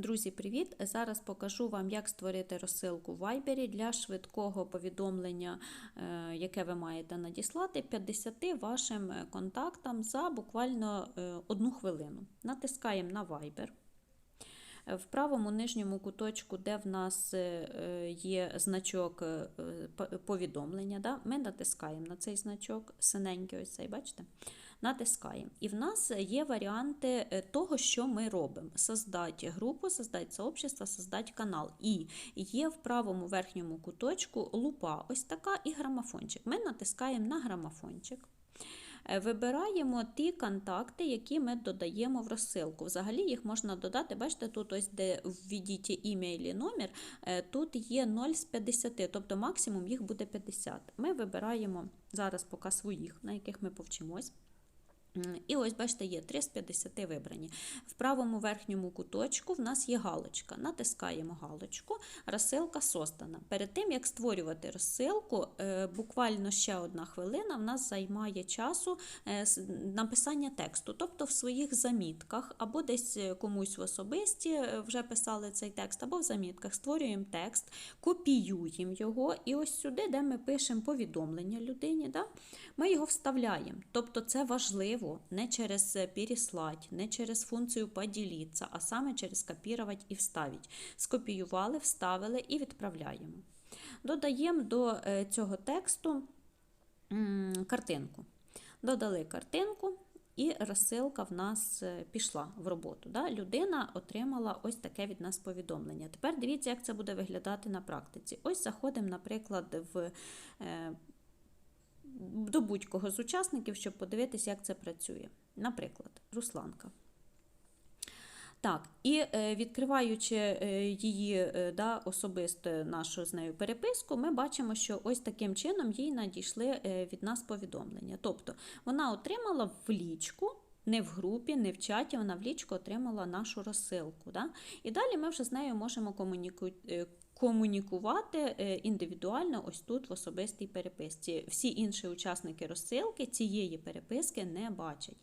Друзі, привіт! Зараз покажу вам, як створити розсилку в Viber для швидкого повідомлення, е, яке ви маєте надіслати 50 вашим е, контактам за буквально е, одну хвилину. Натискаємо на Viber. В правому нижньому куточку, де в нас е, є значок е, повідомлення, да, ми натискаємо на цей значок, синенький ось цей, бачите? Натискаємо. І в нас є варіанти е, того, що ми робимо: создати групу, создати сообщество, создати канал. І є в правому верхньому куточку лупа, ось така, і грамофончик. Ми натискаємо на грамофончик. Е, Вибираємо ті контакти, які ми додаємо в розсилку. Взагалі їх можна додати, бачите, тут ось де введіть ім'я і номер, е, тут є 0 з 50, тобто максимум їх буде 50. Ми вибираємо зараз поки своїх, на яких ми повчимось. І ось, бачите, є 3 з 50 вибрані. В правому верхньому куточку в нас є галочка. Натискаємо галочку, розсилка создана. Перед тим, як створювати розсилку, е, буквально ще одна хвилина в нас займає часу е, написання тексту. Тобто в своїх замітках, або десь е, комусь в особисті вже писали цей текст, або в замітках створюємо текст, копіюємо його, і ось сюди, де ми пишемо повідомлення людині, да, ми його вставляємо. Тобто це важливо не через е, переслать, не через функцію поділитися, а саме через копірувати і вставити. Скопіювали, вставили і відправляємо. Додаємо до е, цього тексту картинку. Додали картинку. І розсилка в нас е, пішла в роботу. Да? Людина отримала ось таке від нас повідомлення. Тепер дивіться, як це буде виглядати на практиці. Ось заходимо, наприклад, в до будь-кого з учасників, щоб подивитися, як це працює. Наприклад, Русланка. Так, і е, відкриваючи е, її е, да, особисто нашу з нею переписку, ми бачимо, що ось таким чином їй надійшли від нас повідомлення. Тобто вона отримала в лічку. Не в групі, не в чаті, вона в лічку отримала нашу розсилку. Да? І далі ми вже з нею можемо комуніку... е, комунікувати е, індивідуально ось тут в особистій переписці. Всі інші учасники розсилки цієї переписки не бачать.